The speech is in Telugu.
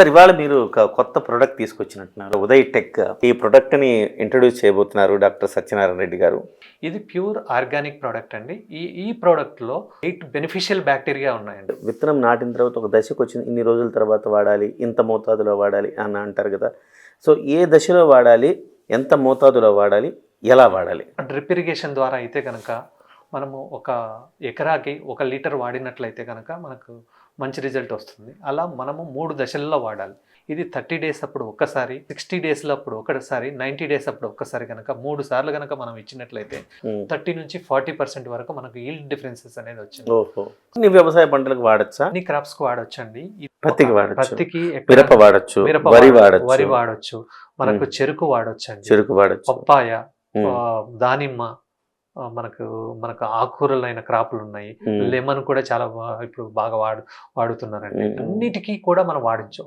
సార్ ఇవాళ మీరు ఒక కొత్త ప్రోడక్ట్ తీసుకొచ్చినట్టున్నారు ఉదయ్ టెక్ ఈ ప్రోడక్ట్ని ఇంట్రొడ్యూస్ చేయబోతున్నారు డాక్టర్ సత్యనారాయణ రెడ్డి గారు. ఇది ప్యూర్ ఆర్గానిక్ ప్రోడక్ట్ అండి. ఈ ఈ ప్రోడక్ట్లో ఎయిట్ బెనిఫిషియల్ బ్యాక్టీరియా ఉన్నాయండి. విత్తనం నాటిన తర్వాత ఒక దశకు వచ్చిన ఇన్ని రోజుల తర్వాత వాడాలి ఇంత మోతాదులో వాడాలి అని అంటారు కదా. సో ఏ దశలో వాడాలి ఎంత మోతాదులో వాడాలి ఎలా వాడాలి? డ్రిప్ ఇరిగేషన్ ద్వారా అయితే కనుక మనము ఒక ఎకరాకి ఒక లీటర్ వాడినట్లయితే కనుక మనకు మంచి రిజల్ట్ వస్తుంది. అలా మనము మూడు దశల్లో వాడాలి. ఇది థర్టీ డేస్ అప్పుడు ఒక్కసారి సిక్స్టీ డేస్లో అప్పుడు ఒకసారి నైంటీ డేస్ అప్పుడు ఒక్కసారి కనుక మూడు సార్లు కనుక మనం ఇచ్చినట్లయితే. థర్టీ నుంచి ఫార్టీ పర్సెంట్ వరకు మనకు ఈల్డ్ డిఫరెన్సెస్ అనేది వచ్చింది. వ్యవసాయ పంటలకు వాడచ్చా? అన్ని క్రాప్స్కు వాడొచ్చండి. ఈ పత్తికి. పత్తికి మిరప వాడచ్చు వరి వాడ- వాడచ్చు. వరి వాడొచ్చు. మనకు. చెరుకు వాడొచ్చండి. చెరుకు వాడచ్చు. పప్పాయ దానిమ్మ మనకు మనకు ఆకుకూరలైన క్రాపులు ఉన్నాయి. లెమన్ కూడా చాలా ఇప్పుడు బాగా వాడు వాడుతున్నారండి. అన్నిటికీ కూడా మనం వాడచ్చు